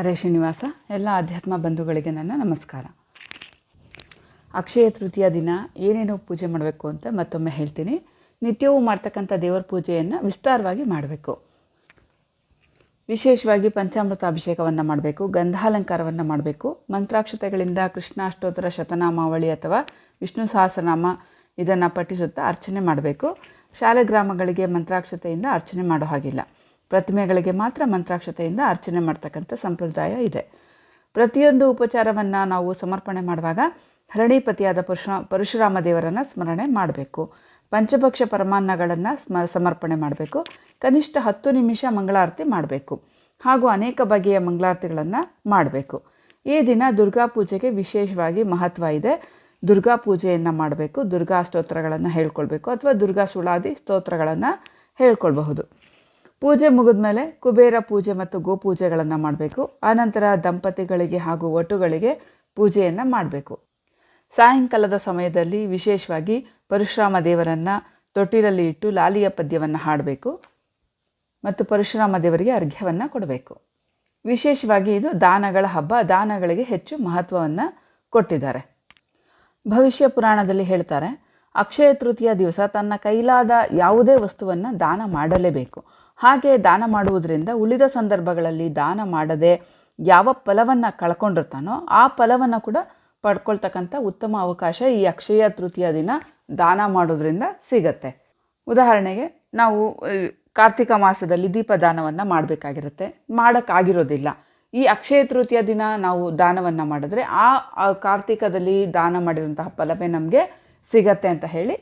ಹರೇ ಶ್ರೀನಿವಾಸ, ಎಲ್ಲ ಆಧ್ಯಾತ್ಮ ಬಂಧುಗಳಿಗೆ ನನ್ನ ನಮಸ್ಕಾರ. ಅಕ್ಷಯ ತೃತೀಯ ದಿನ ಏನೇನು ಪೂಜೆ ಮಾಡಬೇಕು ಅಂತ ಮತ್ತೊಮ್ಮೆ ಹೇಳ್ತೀನಿ. ನಿತ್ಯವೂ ಮಾಡ್ತಕ್ಕಂಥ ದೇವರ ಪೂಜೆಯನ್ನು ವಿಸ್ತಾರವಾಗಿ ಮಾಡಬೇಕು. ವಿಶೇಷವಾಗಿ ಪಂಚಾಮೃತ ಅಭಿಷೇಕವನ್ನು ಮಾಡಬೇಕು, ಗಂಧಾಲಂಕಾರವನ್ನು ಮಾಡಬೇಕು, ಮಂತ್ರಾಕ್ಷತೆಗಳಿಂದ ಕೃಷ್ಣಾಷ್ಟೋತ್ತರ ಶತನಾಮಾವಳಿ ಅಥವಾ ವಿಷ್ಣು ಸಹಸ್ರನಾಮ ಇದನ್ನು ಪಠಿಸುತ್ತಾ ಅರ್ಚನೆ ಮಾಡಬೇಕು. ಶಾಲೆ ಗ್ರಾಮಗಳಿಗೆ ಮಂತ್ರಾಕ್ಷತೆಯಿಂದ ಅರ್ಚನೆ ಮಾಡೋ ಹಾಗಿಲ್ಲ. ಪ್ರತಿಮೆಗಳಿಗೆ ಮಾತ್ರ ಮಂತ್ರಾಕ್ಷತೆಯಿಂದ ಅರ್ಚನೆ ಮಾಡ್ತಕ್ಕಂಥ ಸಂಪ್ರದಾಯ ಇದೆ. ಪ್ರತಿಯೊಂದು ಉಪಚಾರವನ್ನು ನಾವು ಸಮರ್ಪಣೆ ಮಾಡುವಾಗ ಹರಣಿಪತಿಯಾದ ಪರಶು ಪರಶುರಾಮ ದೇವರನ್ನು ಸ್ಮರಣೆ ಮಾಡಬೇಕು. ಪಂಚಭಕ್ಷ ಪರಮಾನ್ನಗಳನ್ನು ಸ್ಮ ಸಮರ್ಪಣೆ ಮಾಡಬೇಕು. ಕನಿಷ್ಠ ಹತ್ತು ನಿಮಿಷ ಮಂಗಳಾರತಿ ಮಾಡಬೇಕು. ಹಾಗೂ ಅನೇಕ ಬಗೆಯ ಮಂಗಳಾರತಿಗಳನ್ನು ಮಾಡಬೇಕು. ಈ ದಿನ ದುರ್ಗಾ ಪೂಜೆಗೆ ವಿಶೇಷವಾಗಿ ಮಹತ್ವ ಇದೆ. ದುರ್ಗಾ ಪೂಜೆಯನ್ನು ಮಾಡಬೇಕು. ದುರ್ಗಾ ಸ್ತೋತ್ರಗಳನ್ನು ಹೇಳ್ಕೊಳ್ಬೇಕು. ಅಥವಾ ದುರ್ಗಾ ಸುಳಾದಿ ಸ್ತೋತ್ರಗಳನ್ನು ಹೇಳ್ಕೊಳ್ಬಹುದು. ಪೂಜೆ ಮುಗಿದ ಮೇಲೆ ಕುಬೇರ ಪೂಜೆ ಮತ್ತು ಗೋಪೂಜೆಗಳನ್ನು ಮಾಡಬೇಕು. ಆನಂತರ ದಂಪತಿಗಳಿಗೆ ಹಾಗೂ ಒಟುಗಳಿಗೆ ಪೂಜೆಯನ್ನು ಮಾಡಬೇಕು. ಸಾಯಂಕಾಲದ ಸಮಯದಲ್ಲಿ ವಿಶೇಷವಾಗಿ ಪರಶುರಾಮ ದೇವರನ್ನು ತೊಟ್ಟಿಲಲ್ಲಿ ಇಟ್ಟು ಲಾಲಿಯ ಪದ್ಯವನ್ನು ಹಾಡಬೇಕು ಮತ್ತು ಪರಶುರಾಮ ದೇವರಿಗೆ ಅರ್ಘ್ಯವನ್ನು ಕೊಡಬೇಕು. ವಿಶೇಷವಾಗಿ ಇದು ದಾನಗಳ ಹಬ್ಬ. ದಾನಗಳಿಗೆ ಹೆಚ್ಚು ಮಹತ್ವವನ್ನು ಕೊಟ್ಟಿದ್ದಾರೆ. ಭವಿಷ್ಯ ಪುರಾಣದಲ್ಲಿ ಹೇಳ್ತಾರೆ, ಅಕ್ಷಯ ತೃತೀಯ ದಿವಸ ತನ್ನ ಕೈಲಾದ ಯಾವುದೇ ವಸ್ತುವನ್ನು ದಾನ ಮಾಡಲೇಬೇಕು. ಹಾಗೆ ದಾನ ಮಾಡುವುದರಿಂದ ಉಳಿದ ಸಂದರ್ಭಗಳಲ್ಲಿ ದಾನ ಮಾಡದೆ ಯಾವ ಫಲವನ್ನು ಕಳ್ಕೊಂಡಿರ್ತಾನೋ ಆ ಫಲವನ್ನು ಕೂಡ ಪಡ್ಕೊಳ್ತಕ್ಕಂಥ ಉತ್ತಮ ಅವಕಾಶ ಈ ಅಕ್ಷಯ ತೃತೀಯ ದಿನ ದಾನ ಮಾಡೋದ್ರಿಂದ ಸಿಗತ್ತೆ. ಉದಾಹರಣೆಗೆ ನಾವು ಕಾರ್ತಿಕ ಮಾಸದಲ್ಲಿ ದೀಪದಾನವನ್ನು ಮಾಡಬೇಕಾಗಿರುತ್ತೆ. ಮಾಡೋಕ್ಕಾಗಿರೋದಿಲ್ಲ. ಈ ಅಕ್ಷಯ ತೃತೀಯ ದಿನ ನಾವು ದಾನವನ್ನು ಮಾಡಿದ್ರೆ ಆ ಕಾರ್ತಿಕದಲ್ಲಿ ದಾನ ಮಾಡಿದಂತಹ ಫಲವೇ ನಮಗೆ ಸಿಗತ್ತೆ ಅಂತ ಹೇಳಿ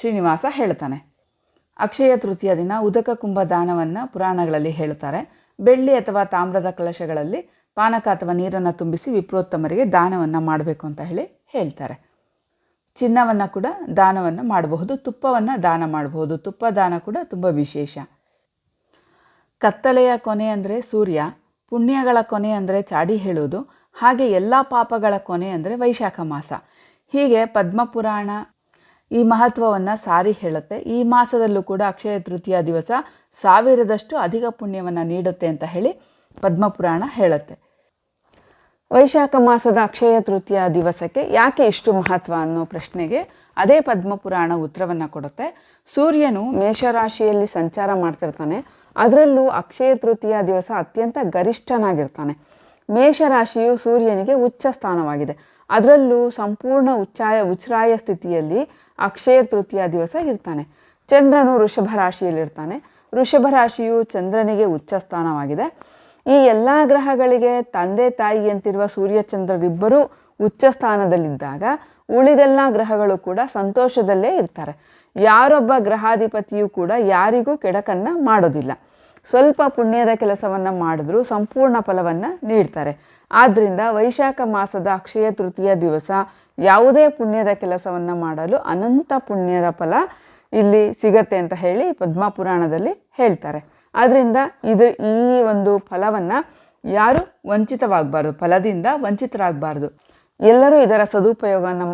ಶ್ರೀನಿವಾಸ ಹೇಳ್ತಾನೆ. ಅಕ್ಷಯ ತೃತೀಯ ದಿನ ಉದಕ ಕುಂಭ ದಾನವನ್ನು ಪುರಾಣಗಳಲ್ಲಿ ಹೇಳ್ತಾರೆ. ಬೆಳ್ಳಿ ಅಥವಾ ತಾಮ್ರದ ಕಲಶಗಳಲ್ಲಿ ಪಾನಕ ಅಥವಾ ನೀರನ್ನು ತುಂಬಿಸಿ ವಿಪ್ರೋತ್ತಮರಿಗೆ ದಾನವನ್ನು ಮಾಡಬೇಕು ಅಂತ ಹೇಳಿ ಹೇಳ್ತಾರೆ. ಚಿನ್ನವನ್ನು ಕೂಡ ದಾನವನ್ನು ಮಾಡಬಹುದು, ತುಪ್ಪವನ್ನು ದಾನ ಮಾಡಬಹುದು. ತುಪ್ಪ ದಾನ ಕೂಡ ತುಂಬ ವಿಶೇಷ. ಕತ್ತಲೆಯ ಕೊನೆ ಅಂದರೆ ಸೂರ್ಯ, ಪುಣ್ಯಗಳ ಕೊನೆ ಅಂದರೆ ಚಾಡಿ ಹೇಳುವುದು ಹಾಗೆ ಎಲ್ಲ ಪಾಪಗಳ ಕೊನೆ ಅಂದರೆ ವೈಶಾಖ ಮಾಸ. ಹೀಗೆ ಪದ್ಮಪುರಾಣ ಈ ಮಹತ್ವವನ್ನು ಸಾರಿ ಹೇಳುತ್ತೆ. ಈ ಮಾಸದಲ್ಲೂ ಕೂಡ ಅಕ್ಷಯ ತೃತೀಯ ದಿವಸ ಸಾವಿರದಷ್ಟು ಅಧಿಕ ಪುಣ್ಯವನ್ನು ನೀಡುತ್ತೆ ಅಂತ ಹೇಳಿ ಪದ್ಮಪುರಾಣ ಹೇಳುತ್ತೆ. ವೈಶಾಖ ಮಾಸದ ಅಕ್ಷಯ ತೃತೀಯ ದಿವಸಕ್ಕೆ ಯಾಕೆ ಇಷ್ಟು ಮಹತ್ವ ಅನ್ನೋ ಪ್ರಶ್ನೆಗೆ ಅದೇ ಪದ್ಮಪುರಾಣ ಉತ್ತರವನ್ನು ಕೊಡುತ್ತೆ. ಸೂರ್ಯನು ಮೇಷರಾಶಿಯಲ್ಲಿ ಸಂಚಾರ ಮಾಡ್ತಿರ್ತಾನೆ. ಅದರಲ್ಲೂ ಅಕ್ಷಯ ತೃತೀಯ ದಿವಸ ಅತ್ಯಂತ ಗರಿಷ್ಠನಾಗಿರ್ತಾನೆ. ಮೇಷರಾಶಿಯು ಸೂರ್ಯನಿಗೆ ಉಚ್ಚ ಸ್ಥಾನವಾಗಿದೆ ಅದರಲ್ಲೂ ಸಂಪೂರ್ಣ ಉಚ್ಚಾಯ ಉಚ್ಛ್ರಾಯ ಸ್ಥಿತಿಯಲ್ಲಿ ಅಕ್ಷಯ ತೃತೀಯ ದಿವಸ ಇರ್ತಾನೆ. ಚಂದ್ರನು ವೃಷಭ ರಾಶಿಯಲ್ಲಿರ್ತಾನೆ. ವೃಷಭ ರಾಶಿಯು ಚಂದ್ರನಿಗೆ ಉಚ್ಚ ಸ್ಥಾನವಾಗಿದೆ ಈ ಎಲ್ಲ ಗ್ರಹಗಳಿಗೆ ತಂದೆ ತಾಯಿ ಅಂತಿರುವ ಸೂರ್ಯಚಂದ್ರರಿಬ್ಬರೂ ಉಚ್ಚ ಸ್ಥಾನದಲ್ಲಿದ್ದಾಗ ಉಳಿದೆಲ್ಲ ಗ್ರಹಗಳು ಕೂಡ ಸಂತೋಷದಲ್ಲೇ ಇರ್ತಾರೆ. ಯಾರೊಬ್ಬ ಗ್ರಹಾಧಿಪತಿಯು ಕೂಡ ಯಾರಿಗೂ ಕೆಡಕನ್ನ ಮಾಡೋದಿಲ್ಲ. ಸ್ವಲ್ಪ ಪುಣ್ಯದ ಕೆಲಸವನ್ನು ಮಾಡಿದ್ರೂ ಸಂಪೂರ್ಣ ಫಲವನ್ನು ನೀಡ್ತಾರೆ. ಆದ್ದರಿಂದ ವೈಶಾಖ ಮಾಸದ ಅಕ್ಷಯ ತೃತೀಯ ದಿವಸ ಯಾವುದೇ ಪುಣ್ಯದ ಕೆಲಸವನ್ನು ಮಾಡಲು ಅನಂತ ಪುಣ್ಯದ ಫಲ ಇಲ್ಲಿ ಸಿಗತ್ತೆ ಅಂತ ಹೇಳಿ ಪದ್ಮ ಪುರಾಣದಲ್ಲಿ ಹೇಳ್ತಾರೆ. ಆದ್ದರಿಂದ ಇದು ಈ ಒಂದು ಫಲವನ್ನು ಯಾರು ವಂಚಿತವಾಗಬಾರ್ದು, ಫಲದಿಂದ ವಂಚಿತರಾಗಬಾರ್ದು. ಎಲ್ಲರೂ ಇದರ ಸದುಪಯೋಗವನ್ನು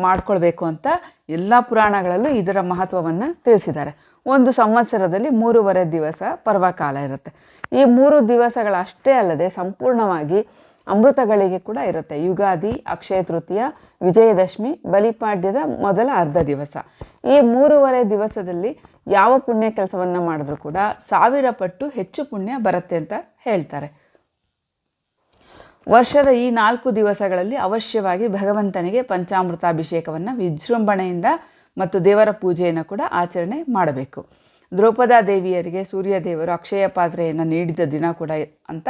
ಮಾಡ್ಕೊಳ್ಬೇಕು ಅಂತ ಎಲ್ಲ ಪುರಾಣಗಳಲ್ಲೂ ಇದರ ಮಹತ್ವವನ್ನು ತಿಳಿಸಿದ್ದಾರೆ. ಒಂದು ಸಂವತ್ಸರದಲ್ಲಿ ಮೂರುವರೆ ದಿವಸ ಪರ್ವಕಾಲ ಇರುತ್ತೆ. ಈ ಮೂರು ದಿವಸಗಳಷ್ಟೇ ಅಲ್ಲದೆ ಸಂಪೂರ್ಣವಾಗಿ ಅಮೃತಗಳಿಗೆ ಕೂಡ ಇರುತ್ತೆ. ಯುಗಾದಿ, ಅಕ್ಷಯ ತೃತೀಯ ವಿಜಯದಶಮಿ, ಬಲಿಪಾಡ್ಯದ ಮೊದಲ ಅರ್ಧ ದಿವಸ. ಈ ಮೂರುವರೆ ದಿವಸದಲ್ಲಿ ಯಾವ ಪುಣ್ಯ ಕೆಲಸವನ್ನು ಮಾಡಿದ್ರೂ ಕೂಡ ಸಾವಿರ ಪಟ್ಟು ಹೆಚ್ಚು ಪುಣ್ಯ ಬರುತ್ತೆ ಅಂತ ಹೇಳ್ತಾರೆ. ವರ್ಷದ ಈ ನಾಲ್ಕು ದಿವಸಗಳಲ್ಲಿ ಅವಶ್ಯವಾಗಿ ಭಗವಂತನಿಗೆ ಪಂಚಾಮೃತಾಭಿಷೇಕವನ್ನು ವಿಜೃಂಭಣೆಯಿಂದ ಮತ್ತು ದೇವರ ಪೂಜೆಯನ್ನು ಕೂಡ ಆಚರಣೆ ಮಾಡಬೇಕು. ದ್ರೌಪದಾ ದೇವಿಯರಿಗೆ ಸೂರ್ಯದೇವರು ಅಕ್ಷಯ ಪಾತ್ರೆಯನ್ನು ನೀಡಿದ ದಿನ ಕೂಡ ಅಂತ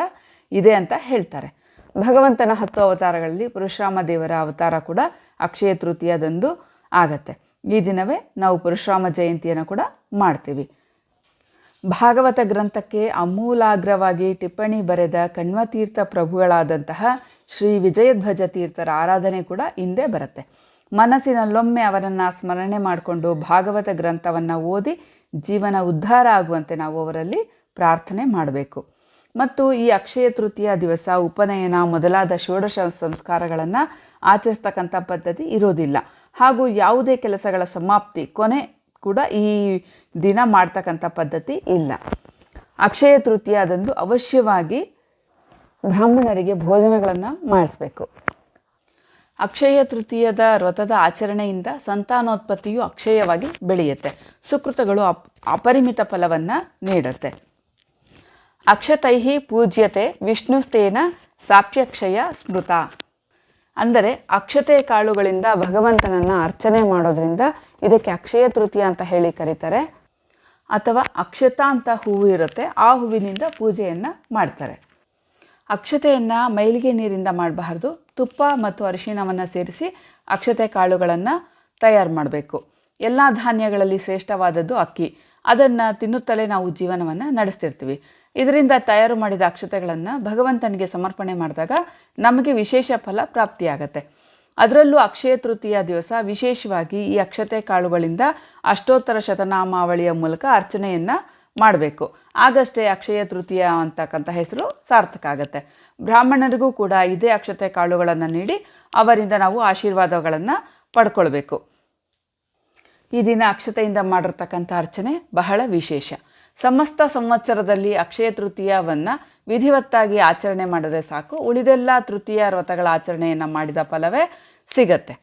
ಇದೆ ಅಂತ ಹೇಳ್ತಾರೆ. ಭಗವಂತನ ಹತ್ತು ಅವತಾರಗಳಲ್ಲಿ ಪರಶುರಾಮ ದೇವರ ಅವತಾರ ಕೂಡ ಅಕ್ಷಯ ತೃತೀಯದಂದು ಆಗತ್ತೆ. ಈ ದಿನವೇ ನಾವು ಪರಶುರಾಮ ಜಯಂತಿಯನ್ನು ಕೂಡ ಮಾಡ್ತೀವಿ. ಭಾಗವತ ಗ್ರಂಥಕ್ಕೆ ಅಮೂಲಾಗ್ರವಾಗಿ ಟಿಪ್ಪಣಿ ಬರೆದ ಕಣ್ವತೀರ್ಥ ಪ್ರಭುಗಳಾದಂತಹ ಶ್ರೀ ವಿಜಯಧ್ವಜ ತೀರ್ಥರ ಆರಾಧನೆ ಕೂಡ ಹಿಂದೆ ಬರುತ್ತೆ. ಮನಸ್ಸಿನಲ್ಲೊಮ್ಮೆ ಅವರನ್ನು ಸ್ಮರಣೆ ಮಾಡಿಕೊಂಡು ಭಾಗವತ ಗ್ರಂಥವನ್ನು ಓದಿ ಜೀವನ ಉದ್ಧಾರ ಆಗುವಂತೆ ನಾವು ಅವರಲ್ಲಿ ಪ್ರಾರ್ಥನೆ ಮಾಡಬೇಕು. ಮತ್ತು ಈ ಅಕ್ಷಯ ತೃತೀಯ ದಿವಸ ಉಪನಯನ ಮೊದಲಾದ ಷೋಡಶ ಸಂಸ್ಕಾರಗಳನ್ನು ಆಚರಿಸ್ತಕ್ಕಂಥ ಪದ್ಧತಿ ಇರೋದಿಲ್ಲ. ಹಾಗೂ ಯಾವುದೇ ಕೆಲಸಗಳ ಸಮಾಪ್ತಿ ಕೊನೆ ಕೂಡ ಈ ದಿನ ಮಾಡ್ತಕ್ಕಂಥ ಪದ್ಧತಿ ಇಲ್ಲ. ಅಕ್ಷಯ ತೃತೀಯದಂದು ಅವಶ್ಯವಾಗಿ ಬ್ರಾಹ್ಮಣರಿಗೆ ಭೋಜನಗಳನ್ನು ಮಾಡಿಸ್ಬೇಕು. ಅಕ್ಷಯ ತೃತೀಯದ ವ್ರತದ ಆಚರಣೆಯಿಂದ ಸಂತಾನೋತ್ಪತ್ತಿಯು ಅಕ್ಷಯವಾಗಿ ಬೆಳೆಯುತ್ತೆ. ಸುಕೃತಗಳು ಅಪ್, ಅಪರಿಮಿತ ಫಲವನ್ನು ನೀಡುತ್ತೆ. ಅಕ್ಷತೈ ಪೂಜ್ಯತೆ ವಿಷ್ಣುಸ್ತೇನ ಸಾಪ್ಯಕ್ಷಯ ಸ್ಮೃತ. ಅಂದರೆ ಅಕ್ಷತೆ ಕಾಳುಗಳಿಂದ ಭಗವಂತನನ್ನು ಅರ್ಚನೆ ಮಾಡೋದ್ರಿಂದ ಇದಕ್ಕೆ ಅಕ್ಷಯ ತೃತೀಯ ಅಂತ ಹೇಳಿ ಕರೀತಾರೆ. ಅಥವಾ ಅಕ್ಷತ ಅಂತ ಹೂವು ಇರುತ್ತೆ, ಆ ಹೂವಿನಿಂದ ಪೂಜೆಯನ್ನು ಮಾಡ್ತಾರೆ. ಅಕ್ಷತೆಯನ್ನು ಮೈಲಿಗೆ ನೀರಿಂದ ಮಾಡಬಾರ್ದು, ತುಪ್ಪ ಮತ್ತು ಅರಿಶಿಣವನ್ನು ಸೇರಿಸಿ ಅಕ್ಷತೆ ಕಾಳುಗಳನ್ನು ತಯಾರು ಮಾಡಬೇಕು. ಎಲ್ಲ ಧಾನ್ಯಗಳಲ್ಲಿ ಶ್ರೇಷ್ಠವಾದದ್ದು ಅಕ್ಕಿ. ಅದನ್ನು ತಿನ್ನುತ್ತಲೇ ನಾವು ಜೀವನವನ್ನು ನಡೆಸ್ತಿರ್ತೀವಿ. ಇದರಿಂದ ತಯಾರು ಮಾಡಿದ ಅಕ್ಷತೆಗಳನ್ನು ಭಗವಂತನಿಗೆ ಸಮರ್ಪಣೆ ಮಾಡಿದಾಗ ನಮಗೆ ವಿಶೇಷ ಫಲ ಪ್ರಾಪ್ತಿಯಾಗತ್ತೆ. ಅದರಲ್ಲೂ ಅಕ್ಷಯ ತೃತೀಯ ದಿವಸ ವಿಶೇಷವಾಗಿ ಈ ಅಕ್ಷತೆ ಕಾಳುಗಳಿಂದ ಅಷ್ಟೋತ್ತರ ಶತನಾಮಾವಳಿಯ ಮೂಲಕ ಅರ್ಚನೆಯನ್ನು ಮಾಡಬೇಕು. ಆಗಷ್ಟೇ ಅಕ್ಷಯ ತೃತೀಯ ಅಂತಕ್ಕಂಥ ಹೆಸರು ಸಾರ್ಥಕ ಆಗುತ್ತೆ. ಬ್ರಾಹ್ಮಣರಿಗೂ ಕೂಡ ಇದೇ ಅಕ್ಷತೆ ಕಾಳುಗಳನ್ನು ನೀಡಿ ಅವರಿಂದ ನಾವು ಆಶೀರ್ವಾದಗಳನ್ನು ಪಡ್ಕೊಳ್ಬೇಕು. ಈ ದಿನ ಅಕ್ಷತೆಯಿಂದ ಮಾಡಿರ್ತಕ್ಕಂಥ ಅರ್ಚನೆ ಬಹಳ ವಿಶೇಷ. ಸಮಸ್ತ ಸಂವತ್ಸರದಲ್ಲಿ ಅಕ್ಷಯ ತೃತೀಯವನ್ನು ವಿಧಿವತ್ತಾಗಿ ಆಚರಣೆ ಮಾಡಿದ್ರೆ ಸಾಕು. ಉಳಿದೆಲ್ಲ ತೃತೀಯ ವ್ರತಗಳ ಆಚರಣೆಯನ್ನು ಮಾಡಿದ ಫಲವೇ ಸಿಗತ್ತೆ.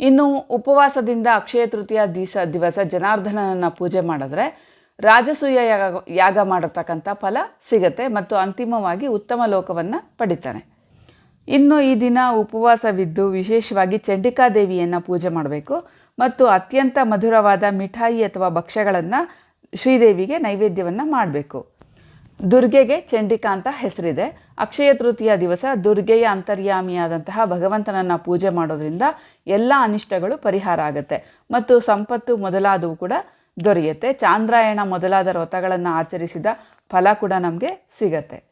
ಇನ್ನು ಉಪವಾಸದಿಂದ ಅಕ್ಷಯ ತೃತೀಯ ದಿವಸ ದಿವಸ ಜನಾರ್ದನನ್ನು ಪೂಜೆ ಮಾಡಿದ್ರೆ ರಾಜಸೂಯ ಯಾಗ ಯಾಗ ಮಾಡಿರ್ತಕ್ಕಂಥ ಫಲ ಸಿಗತ್ತೆ ಮತ್ತು ಅಂತಿಮವಾಗಿ ಉತ್ತಮ ಲೋಕವನ್ನು ಪಡಿತಾನೆ. ಇನ್ನು ಈ ದಿನ ಉಪವಾಸವಿದ್ದು ವಿಶೇಷವಾಗಿ ಚಂಡಿಕಾದೇವಿಯನ್ನು ಪೂಜೆ ಮಾಡಬೇಕು. ಮತ್ತು ಅತ್ಯಂತ ಮಧುರವಾದ ಮಿಠಾಯಿ ಅಥವಾ ಭಕ್ಷ್ಯಗಳನ್ನು ಶ್ರೀದೇವಿಗೆ ನೈವೇದ್ಯವನ್ನು ಮಾಡಬೇಕು. ದುರ್ಗೆಗೆ ಚಂಡಿಕಾ ಅಂತ ಹೆಸರಿದೆ. ಅಕ್ಷಯ ತೃತೀಯ ದಿವಸ ದುರ್ಗೆಯ ಅಂತರ್ಯಾಮಿಯಾದಂತಹ ಭಗವಂತನನ್ನು ಪೂಜೆ ಮಾಡೋದ್ರಿಂದ ಎಲ್ಲ ಅನಿಷ್ಟಗಳು ಪರಿಹಾರ ಆಗುತ್ತೆ. ಮತ್ತು ಸಂಪತ್ತು ಮೊದಲಾದವು ಕೂಡ ದೊರೆಯುತ್ತೆ. ಚಾಂದ್ರಾಯಣ ಮೊದಲಾದ ವ್ರತಗಳನ್ನು ಆಚರಿಸಿದ ಫಲ ಕೂಡ ನಮಗೆ ಸಿಗತ್ತೆ.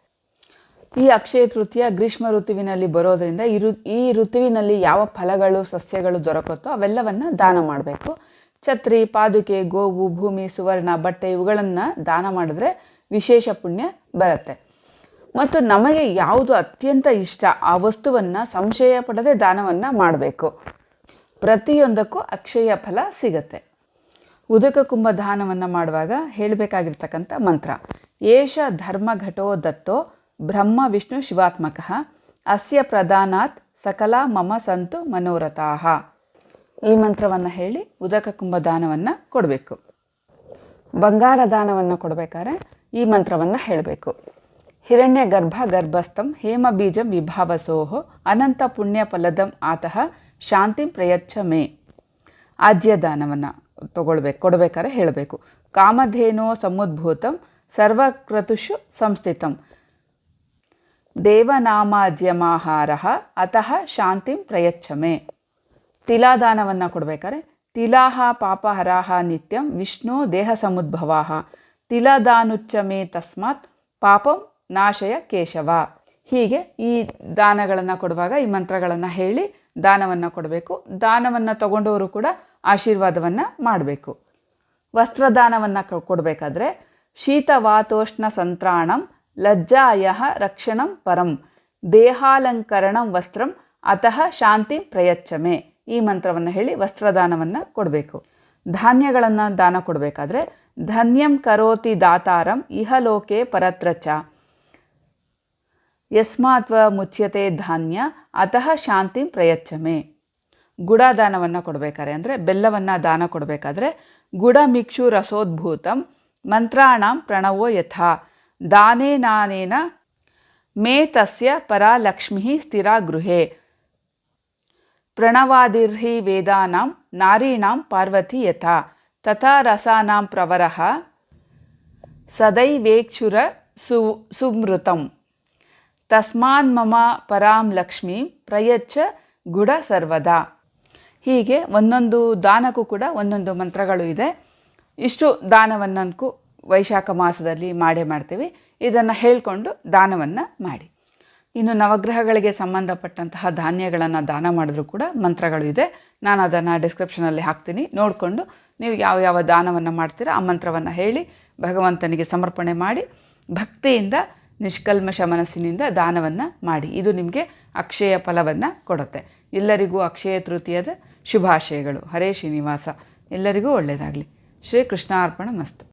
ಈ ಅಕ್ಷಯ ತೃತೀಯ ಗ್ರೀಷ್ಮ ಋತುವಿನಲ್ಲಿ ಬರೋದರಿಂದ ಈ ಋ, ಈ ಋತುವಿನಲ್ಲಿ ಯಾವ ಫಲಗಳು, ಸಸ್ಯಗಳು ದೊರಕುತ್ತೋ ಅವೆಲ್ಲವನ್ನು ದಾನ ಮಾಡಬೇಕು. ಛತ್ರಿ, ಪಾದುಕೆ, ಗೋವು, ಭೂಮಿ, ಸುವರ್ಣ, ಬಟ್ಟೆ ಇವುಗಳನ್ನು ದಾನ ಮಾಡಿದ್ರೆ ವಿಶೇಷ ಪುಣ್ಯ ಬರುತ್ತೆ. ಮತ್ತು ನಮಗೆ ಯಾವುದು ಅತ್ಯಂತ ಇಷ್ಟ, ಆ ವಸ್ತುವನ್ನು ಸಂಶಯ ಪಡದೆ ದಾನವನ್ನು ಮಾಡಬೇಕು. ಪ್ರತಿಯೊಂದಕ್ಕೂ ಅಕ್ಷಯ ಫಲ ಸಿಗತ್ತೆ. ಉದಕ ಕುಂಭ ದಾನವನ್ನು ಮಾಡುವಾಗ ಹೇಳಬೇಕಾಗಿರ್ತಕ್ಕಂಥ ಮಂತ್ರ, ಏಷ ಧರ್ಮ ಘಟೋ ದತ್ತೋ ಬ್ರಹ್ಮ, ವಿಷ್ಣು, ಶಿವಾತ್ಮಕಃ. ಅಸ್ಯ ಪ್ರಧಾನಾತ್ ಸಕಲ ಮಮ ಸಂತು ಮನೋರಥಾಹ ಈ ಮಂತ್ರವನ್ನು ಹೇಳಿ ಉದಕ ಕುಂಭ ದಾನವನ್ನು ಕೊಡಬೇಕು. ಬಂಗಾರ ದಾನವನ್ನು ಕೊಡಬೇಕಾದ್ರೆ ಈ ಮಂತ್ರವನ್ನು ಹೇಳಬೇಕು. ಹಿರಣ್ಯ ಗರ್ಭ ಗರ್ಭಸ್ಥಂ ಹೇಮ ಬೀಜಂ ವಿಭಾವಸೋಹೋ ಅನಂತ ಪುಣ್ಯ ಫಲದಂ ಆತಃ ಶಾಂತಿ ಪ್ರಯಚ್ಛ ಮೇ. ಆದ್ಯ ದಾನವನ್ನು ತಗೊಳ್ಬೇಕು, ಕೊಡಬೇಕಾದ್ರೆ ಹೇಳಬೇಕು. ಕಾಮಧೇನೋ ಸಮುದ್ಭೂತಂ ಸರ್ವಕ್ರತುಷು ಸಂಸ್ಥಿತಂ. ದೇವನಾಮಾಜ್ಯಮಾಹಾರ ಅತಃ ಶಾಂತಿಂ ಪ್ರಯಚ್ಛಮೆ. ತಿಲಾದಾನವನ್ನು ಕೊಡಬೇಕಾದ್ರೆ, ತಿಲಾಹ ಪಾಪಹರಾಹ ನಿತ್ಯಂ ವಿಷ್ಣು ದೇಹ ಸಮುದ್ಭವಾಹ ತಿಲದಾನುಚ್ಚಮೆ ತಸ್ಮಾತ್ ಪಾಪಂ ನಾಶಯ ಕೇಶವ. ಹೀಗೆ ಈ ದಾನಗಳನ್ನು ಕೊಡುವಾಗ, ಈ ಮಂತ್ರಗಳನ್ನು ಹೇಳಿ ದಾನವನ್ನು ಕೊಡಬೇಕು. ದಾನವನ್ನು ತಗೊಂಡವರು ಕೂಡ ಆಶೀರ್ವಾದವನ್ನು ಮಾಡಬೇಕು. ವಸ್ತ್ರದಾನವನ್ನು ಕೊಡಬೇಕಾದ್ರೆ ಶೀತವಾತೋಷ್ಣ ಸಂತ್ರಾಣಂ ಲಜ್ಜಾಯ ರಕ್ಷಣಂ ಪರಂ. ದೇಹಾಲಂಕರಣಂ ವಸ್ತ್ರಂ, ಅತಃ ಶಾಂತಿ ಪ್ರಯಚ್ಛಮೆ. ಈ ಮಂತ್ರವನ್ನು ಹೇಳಿ ವಸ್ತ್ರದಾನವನ್ನು ಕೊಡಬೇಕು. ಧಾನ್ಯಗಳನ್ನು ದಾನ ಕೊಡಬೇಕಾದ್ರೆ ಧನ್ಯಂ ಕರೋತಿ ದಾತಾರಂ ಇಹಲೋಕೆ ಪರತ್ರ ಚ ಯಸ್ಮಾತ್ವ ಮುಚ್ಯತೆ ಧಾನ್ಯ, ಅತಃ ಶಾಂತಿ ಪ್ರಯಚ್ಛಮೆ. ಗುಡ ದಾನವನ್ನು ಕೊಡಬೇಕಾದ್ರೆ ಅಂದರೆ ಬೆಲ್ಲವನ್ನು ದಾನ ಕೊಡಬೇಕಾದ್ರೆ ಗುಡ ಮಿಕ್ಷು ರಸೋದ್ಭೂತಂ ಮಂತ್ರಾಣಂ ಪ್ರಣವೋ ಯಥಾ. ದಾನೇ ನಾನೇನ ಮೇ ತಸ್ಯ ಪರಾ ಲಕ್ಷ್ಮಿ ಸ್ಥಿರ ಗೃಹೆ. ಪ್ರಣವಾದಿರ್ಹಿ ವೇದಾನಾಂ ನಾರೀಣಾಂ ಪಾರ್ವತಿ ಯಥಾ. ತಥಾ ರಸಾನಾಂ ಪ್ರವರಃ ಸದೈವೇಕ್ಷುರ ಸು ಸುಮೃತಂ. ತಸ್ಮಾನ್ ಮಮ ಪರಾಂ ಲಕ್ಷ್ಮೀ ಪ್ರಯಚ್ಛ ಗುಡ ಸರ್ವದಾ. ಹೀಗೆ ಒಂದೊಂದು ದಾನಕ್ಕೂ ಕೂಡ ಒಂದೊಂದು ಮಂತ್ರಗಳು ಇದೆ. ಇಷ್ಟು ದಾನವನ್ನಂಕು ವೈಶಾಖ ಮಾಸದಲ್ಲಿ ಮಾಡೇ ಮಾಡ್ತೀವಿ. ಇದನ್ನು ಹೇಳಿಕೊಂಡು ದಾನವನ್ನು ಮಾಡಿ. ಇನ್ನು ನವಗ್ರಹಗಳಿಗೆ ಸಂಬಂಧಪಟ್ಟಂತಹ ಧಾನ್ಯಗಳನ್ನು ದಾನ ಮಾಡಿದ್ರೂ ಕೂಡ ಮಂತ್ರಗಳು ಇದೆ. ನಾನು ಅದನ್ನು ಡಿಸ್ಕ್ರಿಪ್ಷನಲ್ಲಿ ಹಾಕ್ತೀನಿ. ನೋಡಿಕೊಂಡು ನೀವು ಯಾವ ಯಾವ ದಾನವನ್ನು ಮಾಡ್ತೀರಾ ಆ ಮಂತ್ರವನ್ನು ಹೇಳಿ ಭಗವಂತನಿಗೆ ಸಮರ್ಪಣೆ ಮಾಡಿ ಭಕ್ತಿಯಿಂದ ನಿಷ್ಕಲ್ಮಶ ಮನಸ್ಸಿನಿಂದ ದಾನವನ್ನು ಮಾಡಿ. ಇದು ನಿಮಗೆ ಅಕ್ಷಯ ಫಲವನ್ನು ಕೊಡುತ್ತೆ. ಎಲ್ಲರಿಗೂ ಅಕ್ಷಯ ತೃತೀಯದ ಶುಭಾಶಯಗಳು. ಹರೇ ಶ್ರೀನಿವಾಸ. ಎಲ್ಲರಿಗೂ ಒಳ್ಳೆಯದಾಗಲಿ ಶ್ರೀ ಕೃಷ್ಣಾರ್ಪಣ ಮಸ್ತು.